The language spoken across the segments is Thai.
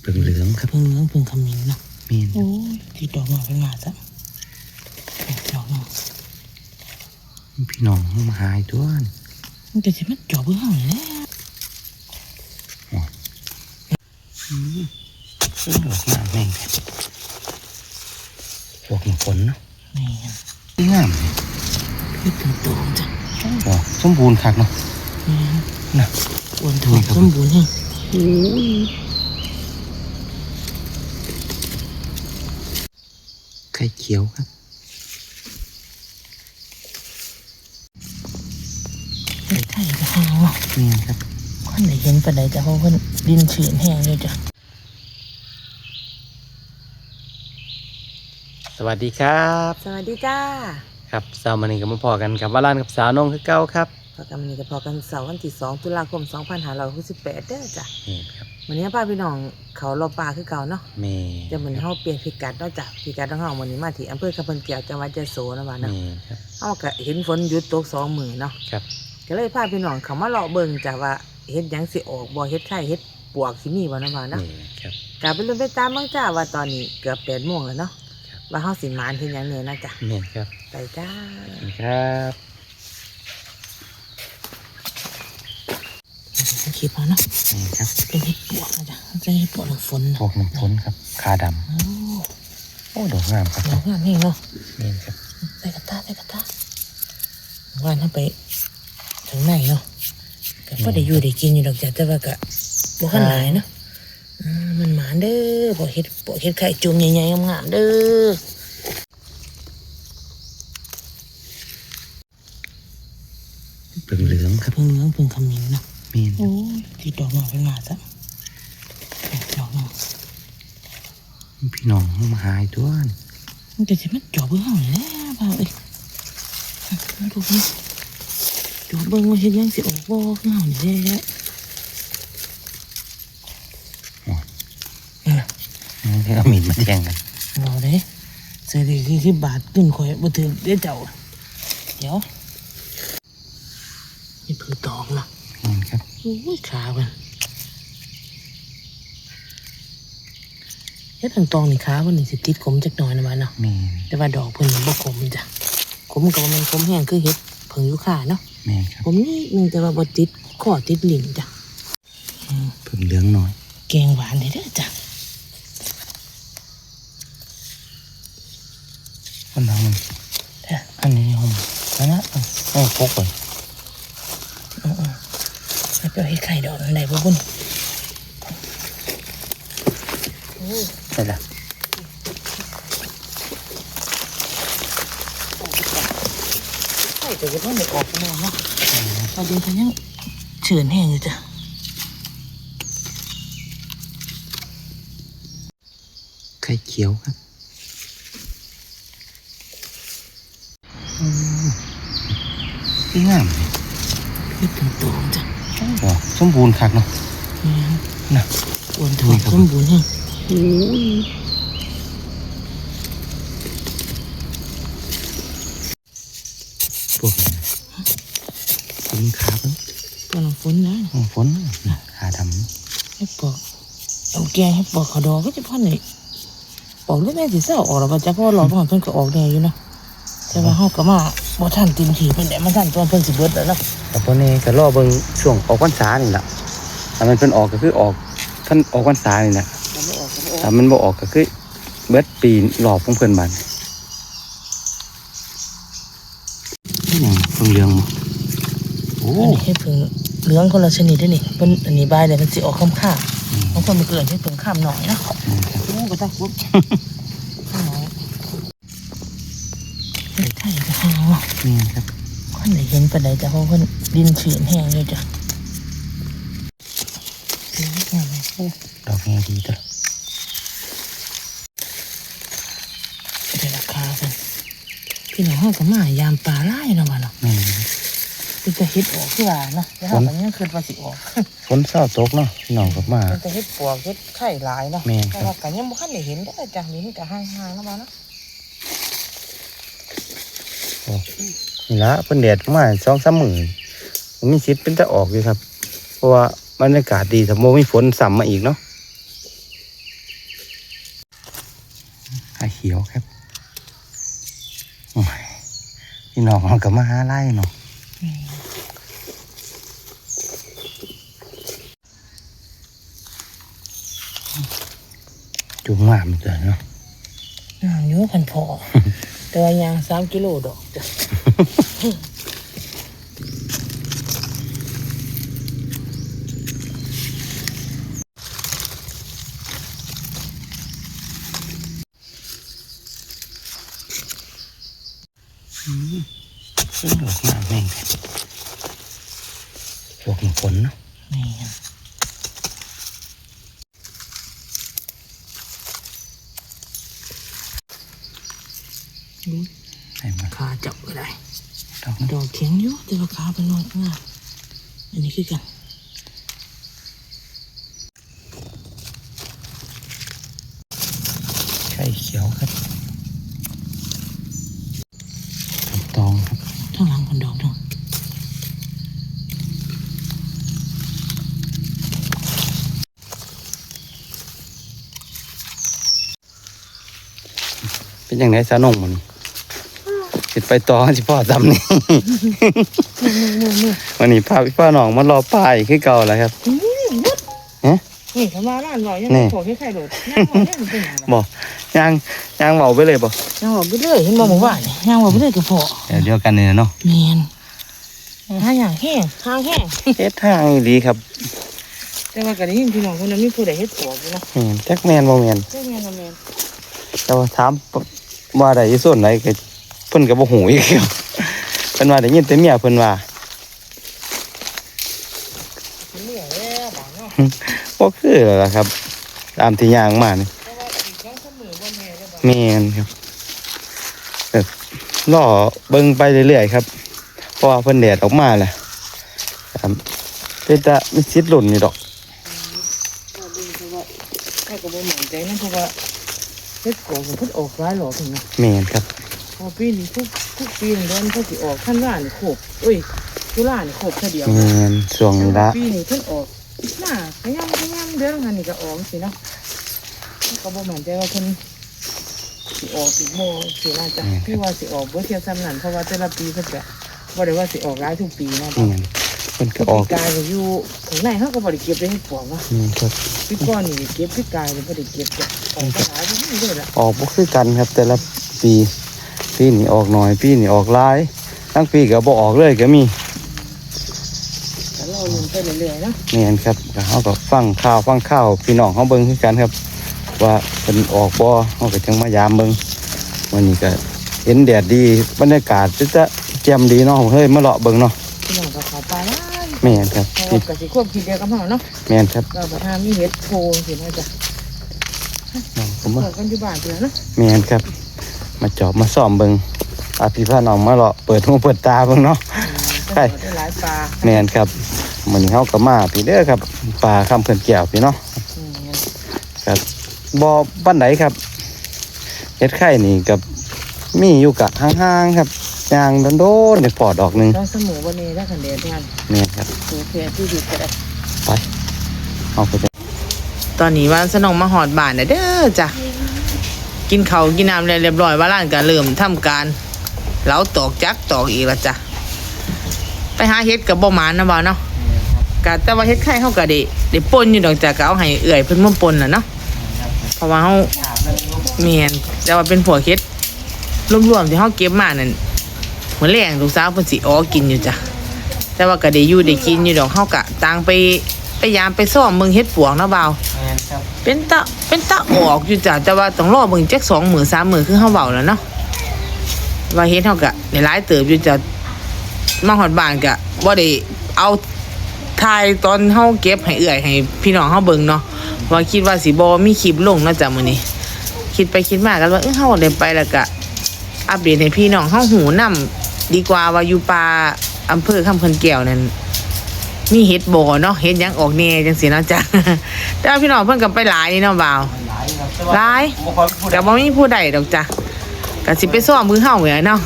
เปลืองเหลืองครับเพิ่งเรื่องเพิ่งคำมินเนาะแม่นโอ้ยที่ดอกมาเป็นงาซะดอกมาพี่น้องมาหาอีกตัวนี่มันจะสิมันจอบเบื้องหลังแน่อืมเรื่องดอกงามแม่งแท้ดอกฝนเนาะนี่นี่งามเลยคือถึงโตจ้ะดอกสมบูรณ์คักเนาะนี่น่ะอ้วนทองสมบูรณ์แฮงโอ้ย ไข่เขียวครับไอ้ไทยก็แห้งเนาะแม่นครับคนได้เห็นปานใดจ้ะเพราะเพิ่นดินชื้นแห้งอยู่จ้ะสวัสดีครับ สวัสดีจ้า ครับสาวมันนี้ก็มาพอกันกับว่าร้านกับสาวน้องคือเก้าครับพอกันวันนี้ก็พอกันเสาร์วันที่2ตุลาคม 2568เด้อจ้ะนี่ครับ วันนี้พาพี่น้องเขารอปลาคือเก่าเนาะแม่จะเหมือนเฮาเปลี่ยนพิกัดเนาะจ้ะพิกัดของเฮาวันนี้มาที่อำเภอคำเพิ่นแก้วจังหวัดยะโสนะว่าเนาะแม่ครับเฮาก็เห็นฝนหยุดตกสองมื้อเนาะครับ ก็เลยพาพี่น้องเขามาเลาะเบิ่งจ้ะว่าเฮ็ดหยังสิออกบ่เฮ็ดไข่เฮ็ดปวกสิมีบ่นะว่าเนาะ แม่ครับก็ไปลุ้นไปตามเบิ่งจ้าว่าตอนนี้เกือบ8โมงแล้วเนาะครับ ว่าเฮาสิหมานเฮ็ดหยังแน่นะจ้ะแม่ครับไปจ้า ครับ สังเกตมาเนาะแม่ครับเป็นเห็ดปวกนะจ้ะจะเห็ดปวกน้ำฝนพวกน้ำฝนครับขาดโอ้ำโอ้ดอกงามครับดอกงามนี่เนาะแม่ครับใส่กระตาใส่กระตาว่านเข้าไปถึงไหนเนาะก็พอได้อยู่ได้กินอยู่ดอกจ้ะแต่ว่าก็บ่คันหลายเนาะอ่ามันหมานเด้อบ่เฮ็ดบ่เฮ็ดไข่จุ่มใหญ่ๆงามๆเด้อเปลืองเหลืองครับเพิ่งเรื่องเพิ่งคำมินเนาะแม่นโอ้ยที่ดอกมาเป็นงาซะดอกมาพี่น้องมาหาอีกตัวนี่มันจะสิมันจอบเบื้องหลังแน่บ่าวเอ้ยมาดูนี่จอบเบิ่งว่าเฮ็ดหยังสิออกบ่งามนี่แหละเออนี่เอามีดมาแทงกันเอาเด้ใส่ดีที่ที่บาทขึ้นข่อยบ่ถึงเด้อเจ้าเดี๋ยวนี่ผือตองนะ แม่นครับ โอ้ยขามันเฮ็ดทางตองนี่ขามันนี่สิติดขมจักหน่อยนะมันเนาะแม่นแต่ว่าดอกเพิ่นบ่ขมจ้ะขมก็บ่แม่นขมแห้งคือเฮ็ดเพิ่งอยู่ขาเนาะแม่นครับผมนี่นึงแต่ว่าบ่ติดข้อติดลิ้นจ้ะอืมเปลืองเหลืองหน่อย แกงหวานได้เด้อจ้ะมันทำมันเด้ออันนี้หอมนั่นนะเอาเอาพกไป ให้ไปเฮ็ดไข่ดอกได้บ่บุญใช่ละไข่ก็จะบ่ได้ออกแล้วเนาะพอดีเพิ่นยังเฉือนแห้งอยู่จ้ะไข่เขียวครับอืมนี่งามเลยเฮ็ดถึงโตจ้ะดอก สมบูรณ์คักเนาะนี่น่ะอ้วนทองสมบูรณ์แฮงโอ้ยพวกนี้กินขาเพิ่งตัวน้ำฝนนะอ๋อฝนน่ะขาดำเฮ็ดปอกเอาแกงเฮ็ดปอกเขาดอกก็จะพ่อนี่ปอกแล้วแม่สิเศร้าออกแล้วบ่จ้ะเพราะว่ารอบก่อนเพิ่นก็ออกแน่อยู่เนาะแต่ว่าเฮาก็มาบ่ทันเต็มที่เพิ่นได้มาทันตัวเพิ่นสิเบิดแล้วเนาะ แต่พอนี้ก็รอเบิ่งช่วงออกพรรษานี่แหละถ้ามันเพิ่นออกก็คือออกท่านออกพรรษานี่แหละมันบ่ออกก็บ่ออกถ้ามันบ่ออกก็คือเบิดปีรอบของเพิ่นบัดนี่หยังเพิ่งเรื่องบ่โอ้อันนี้เฮ็ดเพิ่งเหลืองคนละชนิดเด้อนี่เพิ่นอันนี้บายเลยมันสิออกค่ำๆบางคนมันเกิดเฮ็ดเพิ่งค่ำหน่อยเนาะโอ้ก็ได้ปุ๊บน้อยไอ้ไทยก็แห้งเนาะนี่ครับค นได้เห็นปานใดจ้ะเพราะเพิ่นดินชื้นแห้งอยู่จ้ะนี่งามเลยโอ้ดอกแง่ดีตัวได้ราคากันพี่น้องเฮาก็มายามปลาไล่เนาะว่าเนาะนี่เป็นแต่เฮ็ดออกคือว่าเนาะแล้วเฮาก็ยังคิดว่าสิออกฝนเศร้าตกเนาะพี่น้องก็มา เป็นแต่เฮ็ดปวกเฮ็ดไข่หลายเนาะแม่นครับ แต่ว่าก็ยังบ่ทันได้เห็นเด้อจ้ะนี่มันก็ห่างๆเนาะว่าเนาะ นี่ละเพิ่นแดดมาสองสามมื้อผมมีสิทธิ์เป็นจะออกอยู่ครับ เพราะว่าบรรยากาศดีถ้าบ่มีฝนซ้ำมาอีกเนาะขียวครับโอ้ยพี่น้องเขาก็มาหาไล่เนาะจุ่มงามเลยเนาะอ่าโยกันพอ แต่ว่ายางสามกิโลดอกจ้ะ เป็นดอกงาแม่งครับดอกฝนเนาะนี่ใส่มาขาจับก็ได้ ดอกนั้นดอกเข็งอยู่แต่ว่าขาเป็นน้อยมากอันนี้คือกันไข่เขียวครับตองครับทั้งหลังเป็นดอกทั้งเป็นยังไงสาวนงมัน สิไปต่อสิพ่อจำนี่วันนี้พาพี่พ่อน้องมารอป้ายคือเก่าแล้วครับฮะนี่ทำมาล้านหน่อยยังนี่ขอแค่ไข่โดดย่างบอกยังเป็นหยังล่ะบอกยางยางเบาไปเลยบอกย่างบอกไปเรื่อยเห็นบอกบอกว่าเนี่ยย่างบอกไปเรื่อยก็พอเดี๋ยวเดียวกันเนี่ยเนาะเมนถ้าอย่างแห้งทางแห้งเฮ็ดทางดีครับ แต่ว่ากันนี้พี่น้องคนนั้นมีผู้ใดเฮ็ดปวกอยู่เนาะแม่นจักแมนบ่แมนใช่แม่นบ่แม่นแต่ว่าถามว่าได้อยู่ส่วนไหนก็เพิ่นก็บ่ฮู้อีกเพิ่นว่าได้ยินแต่เมียเพิ่นว่าเป็นเรื่องแล้วบางเนาะบ่คือแล้วล่ะครับ ตามที่ย่างมานี่แต่ว่าอีกครั้งเมอบ่นครับล่อเบิ่งไปเรื่อยๆครับ เพราะว่าเพิ่นแดดออกมาแหละครับเป็นตามีสิทธิ์หล่นอยู่ดอกว่าเบิ่เพราะว่าใครก็บ่มั่นใจนะเพราะว่าเฮ็ดปวกมันเพิ่นออกหลายหลอกถึงนะแม่นครับ พอปีนี้ทุกทุกปีนี่เดือนเพิ่นสิออกท่านว่านี่ครบเอ้ยตุลานี่ครบแค่เดียวแม่นช่วงนี้ละปีนี้เพิ่นออกหน้าขยำขยำเดือนละหันนี่ก็ออกสิเนาะก็บ่มั่นใจว่าเพิ่นสิออกสิบ่สิน่าจะพี่ว่าสิออกบ่เทียบซ้ำนั่นเพราะว่าแต่ละปีเพิ่นก็บ่ได้ว่าสิออกหลายทุกปีเนาะแม่นเพิ่นก็ออกปีกายก็อยู่ข้างในเฮาก็บ่ได้เก็บได้ให้ปวกเนาะแม่นครับปีก่อนนี่เก็บปีกายนี่บ่ได้เก็บจ้ะออกก็หลายบ่มีเลยล่ะออกบ่คือกันครับแต่ละปี ปีนี้ออกหน่อย ปีนี้ออกหลาย ทั้งปีก็บ่ออกเลยก็มีแต่เราลุ้นไปเรื่อยๆเนาะแม่นครับก็เฮาก็ฟังข่าวฟังข่าวพี่น้องเฮาเบิ่งคือกันครับ ว่าเพิ่นออกบ่เฮาก็จังมายามเบิ่งวันนี้ก็เห็นแดดดีบรรยากาศจะจะแจ่มดีเนาะเฮ้ยมาเลาะเบิ่งเนาะพี่น้องก็เข้าไปหลายแม่นครับเพราะนี่ว่าก็สิควบคิดเดียวกับเฮาเนาะแม่นครับเราบ่ทามีเฮ็ดโพสิเนาะจ้ะน้องผมเปิว่าดกันอยู่บ้านเพิ่นเนาะแม่นครับ มาจอบมาซ่อมเบิ่งอาพี่พาน้องมาเลาะเปิดหูเปิดตาเบิ่งเนาะใช่ได้หลายปลาแม่นครับมื้อนี้เฮาก็มาพี่เด้อครับป่าคำเพิ่นแก้วพี่เนาะอืมครับบ่ปานใดครับเฮ็ดไข่นี่กับมีอยู่กะห่างๆครับย่างโดนๆได้พอดอกหนึงต้องเสมอวันนี้ถ้าคันเดียวท่านแม่นครับสูเพียที่ดีก็ได้เอาไปเลยตอนนี้ว่าสนองมาหอดบ้านนะเด้อจ้ะ กินเขากินน้ำเรียบร้อยว่าร้านก็เริ่มทำการเหลาตอกจักตอกอีกละจ้ะไปหาเฮ็ดกับบ่หมานนะบ่าวเนาะกะแต่ว่าเฮ็ดไข่เฮาก็ได้ได้ป่นอยู่ดอกจ้ะก็เอาให้เอื่อยเพิ่นมาป่นน่ะเนาะเพราะว่าเฮาแม่นแต่ว่าเป็นพวเฮ็ดรวมๆที่เฮาเก็บมานั่นมื้อแรงลูกสาวเพิ่นสิอ๋อกินอยู่จ้ะแต่ว่าก็ได้อยู่ได้กินอยู่ดอกเฮาก็ต่างไปพยายามไปซ่อมเมืองเฮ็ดปวกเนาะบ่าวแม่นครับ เป็นตะเป็นตะออกอยู่จ้ะแต่ว่าต้องรอเบิ่งจักสองหมื่นสามหมื่นคือเฮาเว้าแล้วเนาะว่าเฮ็ดเฮาก็ได้หลายเติบอยู่จ้ะมาฮอดบานก็บ่ได้เอาถ่ายตอนเฮาเก็บให้เอื้อยให้พี่น้องเฮาเบิ่งเนาะว่าคิดว่าสิบ่มีคลิปลงเนาะจ้ะมื้อนี้ คิดไปคิดมากันว่าเออเฮาได้ไปแล้วก็อัปเดตให้พี่น้องเฮาหูนํดีกว่าว่าอยู่ป่าอำเภอคำเพิ่นแก้วนั่น มีเฮ็ดบ่เนาะเฮ็ดหยังออกแหน่จังซี่เนาะจ้ะแต่ว่าพี่น้องเพิ่นก็ไปหลายนี่เนาะบ่าว หลายครับหลาย บ่ค่อยพูดแต่บ่มีผู้ใดดอกจ้ะก็สิไปซ้อมมือเฮาแหละเนาะ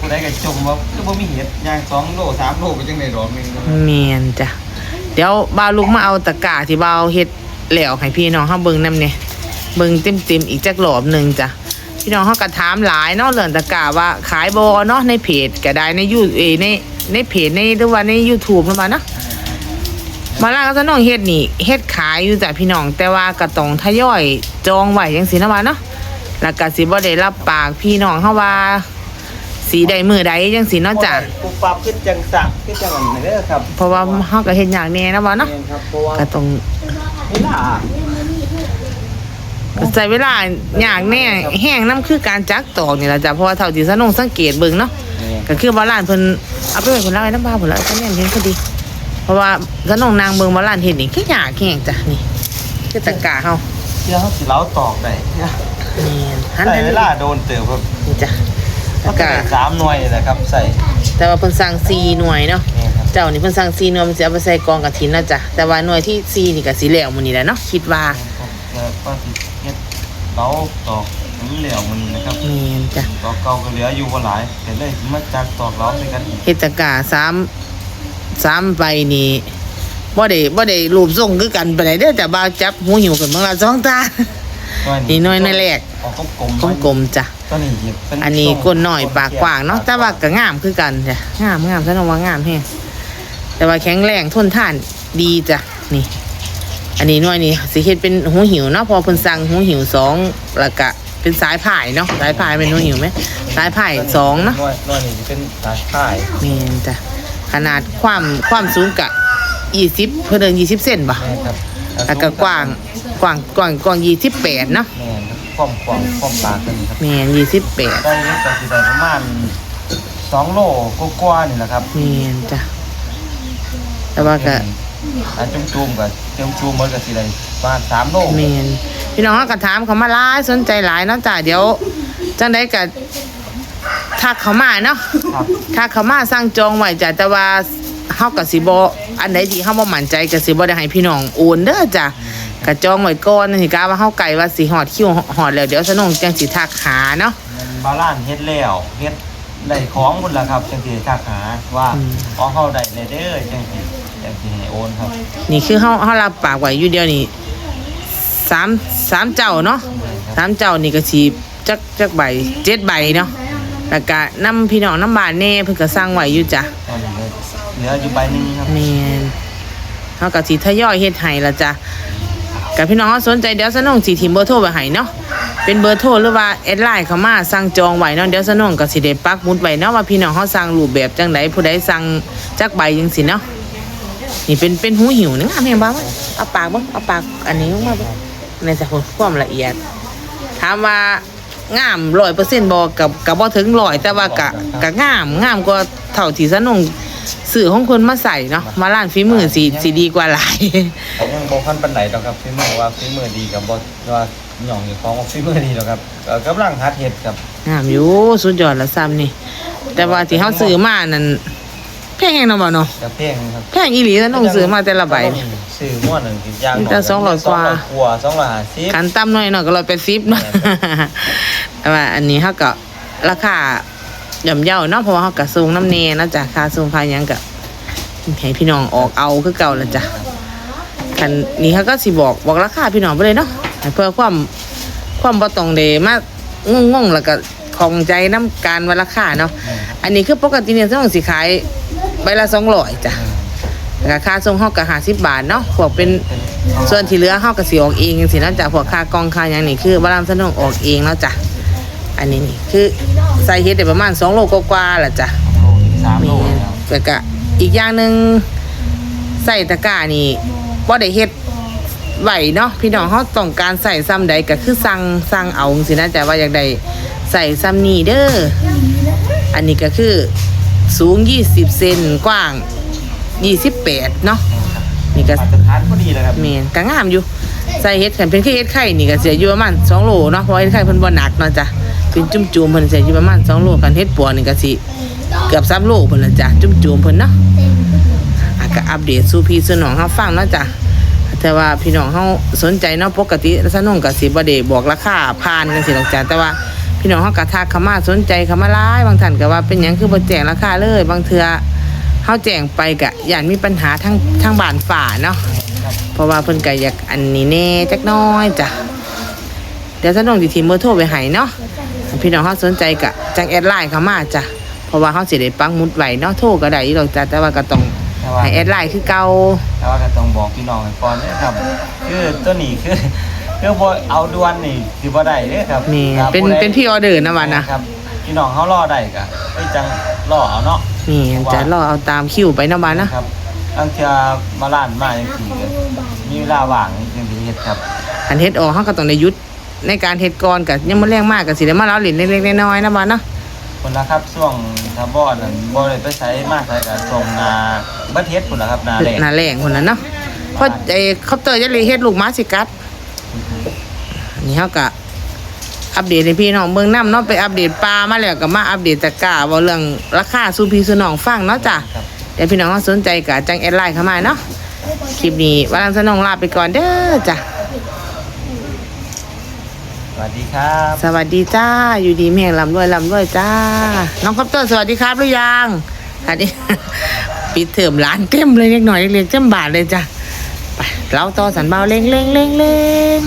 ผู้ใดก็จมว่าคือบ่มีเห็ดย่าง2โล3โลก็จังได้ดอกหนึงแม่นจ้ะเดี๋ยวบ่าวลุกมาเอาตะกร้าที่บ่าวเฮ็ดแล้วให้พี่น้องเฮาเบิ่งนำเนี่ยเบิ่งเต็มๆอีกจักรอบหนึงจ้ะพี่น้องเขาก็ถามหลายเนาะเรื่องตะกร้าว่าขายบอเนาะในเพจก็ได้ในยูเอในในเพจในหรือว่าใน YouTube นั่นมาเนาะ มาล่าก็จะน้องเฮ็ดนี่เฮ็ดขายอยู่จ้ะพี่น้อง แต่ว่าก็ต้องทยอยจองไว้จังซี่นะว่าเนาะแล้วก็สิบ่ได้รับปากพี่น้องเฮาว่าสีใดมือใดจังซี่เนาะจ้ะปุ๊บปั๊บขึ้นจังสักขึ้นจังอันนี้เด้อครับ เพราะว่าเฮาก็เฮ็ดยากแน่นะว่าเนาะแม่นครับเพราะว่าก็ต้องเวลาใช้เวลาอย่างแน่แห้งน้ำคือการจักตอกนี่แหละจ้ะเพราะว่าเท่าที่สนงสังเกตเบิ่งเนาะแม่นก็คือว่าร้านเพิ่นเอาไปไว้คนละไว้น้ำบ้าพุ่นละก็แม่นเห็นพอดี เพราะว่าสนงนางเบิ่งว่าร้านเฮ็ดนี่คือยากแห้งจ้ะนี่คือตะกร้าเฮาเดี๋ยวเขาสิเล้าตอกได้แม่นหันใส่ไปเวลาโดนเติบครับนี่จ้ะตะกร้าสามหน่วยนี่แหละครับใส่ แต่ว่าเพิ่นสั่ง4หน่วยเนาะนี่ครับเจ้านี่เพิ่นสั่ง4หน่วยมันสิเอาไปใส่กองกฐินนะจ้ะแต่ว่าหน่วยที่สี่นี่ก็สิแล้วมื้อนี้แหละเนาะคิดว่าแล้วก็สิเฮ็ดเล้าตอกถึงเหลวมันนะครับแม่นจ้ะตอกเก่าก็เหลืออยู่บ่หลายเห็นเลยมาจากตอกเล้าใส่กันอีกเฮ็ดตะกร้าสาม สามใบนี่บ่ได้บ่ได้รูปทรงคือกันปานใดเด้อแต่บ่าวจับหูหิวกันเบิ่งละสองตา นี่หน่วยในแรก ออกกลมๆกลมๆจ้ะ ตัวนี้หยิบเป็นอันนี้ก้นหน่อยปากกว้างเนาะแต่ว่าก็งามคือกันจ้ะงามงามซะเนาะว่างามแฮงแต่ว่าแข็งแรงทนทานดีจ้ะนี่ อันนี้หน่วยนี่สิเฮ็ดเป็นหูหิวเนาะเพอเพิ่นสั่งหูหิวสองแล้วก็เป็นสายพายเนาะสายพายเป็นหูหิวไหมสายพายสองเนาะหน่วยหน่วยนี้จะเป็นสายข่ายแม่นจ้ะ ขนาดความความสูงกะยี่สิบเพื่อเดินยี่สิบเซนบ่ะแม่นครับแล้วก็กว้างกว้างกว้างกว้างยี่สิบแปดเนาะแม่นครับความกว้างความปากกันครับแม่นยี่สิบแปดได้เยอะแต่สิได้ประมาณสองโลกว่าๆนี่แหละครับแม่นจ้ะแต่ว่าก็อันจุ่มจุ่มๆกับจุ่มจุ่มๆมันก็สิได้ประมาณสามโลแม่นพี่น้องเขาก็ถามเขามาหลายสนใจหลายเนาะจ้ะเดี๋ยวจังได้ก็ ทักเขามาเนาะครับทักเขามาสั่งจองไว้จ้ะแต่ว่าเฮาก็สิบ่อันใดที่เฮาบ่มั่นใจก็สิบ่ได้ให้พี่น้องโอนเด้อจ้ะก็จองไว้ก่อนสิกะว่าเฮาไก่ว่าสิฮอดคิวฮอดแล้วเดี๋ยวสนองจังสิทักหาเนาะมันบาลานซ์เฮ็ดแล้วเฮ็ดได้ของหมดแล้วครับจังสิทักหาว่าอืมอ๋อเฮาได้เลยเด้อจังสิจังสิให้โอนครับนี่คือเฮาเฮารับปากไว้อยู่เดียวนี่สามสามเจ้าเนาะสามเจ้านี่ก็สิจักจักใบเจ็ดใบเนาะ แล้วก็นำพี่น้องน้ำบ้านแน่เพิ่นก็สร้างไว้อยู่จ้ะตอนนี้ก็เหลืออยู่ใบหนึงครับ แม่นเฮาก็สิทยอยเฮ็ดให้ละจ้ะกับพี่น้องเขาสนใจเดี๋ยวสนองสิทิมเบอร์โทรไว้ให้เนาะเป็นเบอร์โทรหรือว่าแอดไลน์เข้ามาสั่งจองไว้เนาะเดี๋ยวสนองก็สิได้ปักหมุดไว้เนาะว่าพี่น้องเขาสั่งรูปแบบจังไดผู้ใดสั่งจักใบจังซี่เนาะนี่เป็นเป็นหูหิวนึงอะแม่นบ่วะเอาปากบ่เอาปากอันนี้ลงมาบ่ในสักคนความละเอียด ถามว่า งามร้อยเปอร์เซ็นต์บอกับกับบ่ถึงร้อยแต่ว่ากะกะงามงามกว่าเท่าที่สนงสื่อของคนมาใส่เนาะมาล้านฝีมือสีสีดีกว่าหลายแต่ยังบ่คันปานไหนดอกครับฝีมือว่าฝีมือดีกับบ่ว่าหย่องอยู่ของว่าฝีมือดีดอกครับก็กำลังหัดเฮ็ดครับงามอยู่สุดยอดละซ้ำนี่แต่ว่าที่เขาซื้อมานั่น แพงเนาะบ่เนาะกระเพงครับแพงอีหลีสนงซื้อมาแต่ละใบ ซื้อม้วนหนึ่งสิย่างมีแต่200กว่า200กว่า250กันต่ำหน่อยเนาะก็ร้อยแปดสิบเนาะ แต่ว่าอันนี้เขาก็ราคาย่อมเยาเนาะเพราะว่าเขาก็สูงน้ำเนเนาะจ้ะค่าสูงค่าหยังก็ให้พี่น้องออกเอาคือเก่าแล้วจ้ะคันนี้เขาก็สิบอกบอกราคาพี่น้องไปเลยเนาะให้เพื่อความความบ่ต้องเดมางงงๆแล้วก็ของใจน้ำการว่าราคาเนาะอันนี้คือปกติเนี่ยต้องสิขาย ใบละสองร้อยจ้ะราคาส่งเขาก็ห้าสิบบาทเนาะพวกเป็นส่วนที่เหลือเฮาก็สิออกเองจังซี่เนาะจ้ะพวกค่ากองค่าหยังนี่คือบารามสนองออกเองเนาะจ้ะอันนี้นี่คือใส่เฮ็ดได้ประมาณ2โลกว่าๆล่ะจ้ะสามโลแม่นครับแล้วก็อีกอย่างหนึงใส่ตะกร้านี่บ่ได้เฮ็ดไหวเนาะพี่น้องเฮาต้องการใส่ซ้ำใดก็คือสั่งสั่งเอาจังซี่นะจ้ะว่าอยากได้ใส่ซ้ำนี้เด้ออันนี้ก็คือ สูง 20 เซนกว้าง 28 เนาะนี่ก็มาตรฐานพอดีเลยครับแม่นก็งามอยู่ใส่เฮ็ดกันเป็นคือเฮ็ดไข่นี่ก็เสียอยู่ประมาณ2โลเนาะเพราะว่าเฮ็ดไข่เพิ่นบ่หนักเนาะจ้ะเป็นจุ่มๆเพิ่นเสียอยู่ประมาณ2โลกันเฮ็ดปัวนี่ก็สิเกือบ3โลเพิ่นละจ้ะจุ่มๆเพิ่นเนาะอะก็อัปเดตสู่พี่สู่น้องเฮาฟังเนาะจ้ะแต่ว่าพี่น้องเฮาสนใจเนาะปกติสนงก็สิบ่ได้บอกราคาผ่านจังซี่ดอกจ้ะแต่ว่า พี่น้องเฮาก็ทักเข้ามาสนใจเข้ามาหลายบางท่านก็ว่าเป็นหยังคือบ่แจ้งราคาเลย บางเทื่อเฮาแจ้งไปก็ย่านมีปัญหาทางทางบ้านฝ่าเนาะเพราะว่าเพิ่นก็อยากอันนี้แน่จักหน้อยจ้ะเดี๋ยวสนองสิทีมเบอร์โทรไปให้เนาะพี่น้องเขาสนใจกะจังแอดไลน์เข้ามาจ้ะเพราะว่าเขาสิได้ปังหมุดไว้เนาะโทรก็ได้อยู่ดอกจ้ะแต่ว่าก็ต้องแต่ว่าให้แอดไลน์คือเก่าแต่ว่าก็ต้องบอกพี่น้องไว้ก่อนเด้อครับคือตัวนี้คือ คือบ่เอาด่วนนี่สิบ่ได้เด้อครับนี่ครับเป็นผู้ใดเป็นพี่ออเดอร์นะวันนะครับพี่น้องเขารอได้ก็ไปจังรอเอาเนาะนี่จะรอเอาตามคิวไปนะวันนะ ครับตั้งเทื่อมาล้านมาจังซี่ก็มีเวลาว่างจังซี่เฮ็ดครับ อันเฮ็ดออกเขาก็ต้องได้หยุดในการเฮ็ดก่อนกับยังมาแรงมากกับสิได้มาเล่าเล่นเล็กๆน้อยๆนะวันเนาะคนละครับช่วงถ้าบ่อนั่นบ่ได้ไปใช้มากใช้ก็ส่งนาบัดเฮ็ดพุ่นล่ะครับนาแลงหน้าแรงคนนั้นเนาะเพราะไอ้คอปเตอร์จะเลยเฮ็ดลูกหม้าสิกัด นี่เขาก็อัปเดตให้พี่น้องเบิ่งน้ำเนาะไปอัปเดตปลามาแล้วก็มาอัปเดตตะกร้าเว่าเรื่องราคาสู่พี่สู่น้องฟังเนาะจ้ะครับเดี๋ยวพี่น้องเขาสนใจก็จังแอดไลน์เข้ามาเนาะคลิปนี้วันนันสนองลาไปก่อนเด้อจ้ะสวัสดีครับ สวัสดีจ้า อยู่ดีแม่งลำด้วยลำด้วยจ้า น้องคอปเตอร์สวัสดีครับหรือยังอันนี้ปิดเทอมร้านเต็มเลยเล็กหน่อยเล็กๆเต็มบาทเลยจ้ะ ไปเราต่อสันเบาเล่งเล่งเล่งเล่ง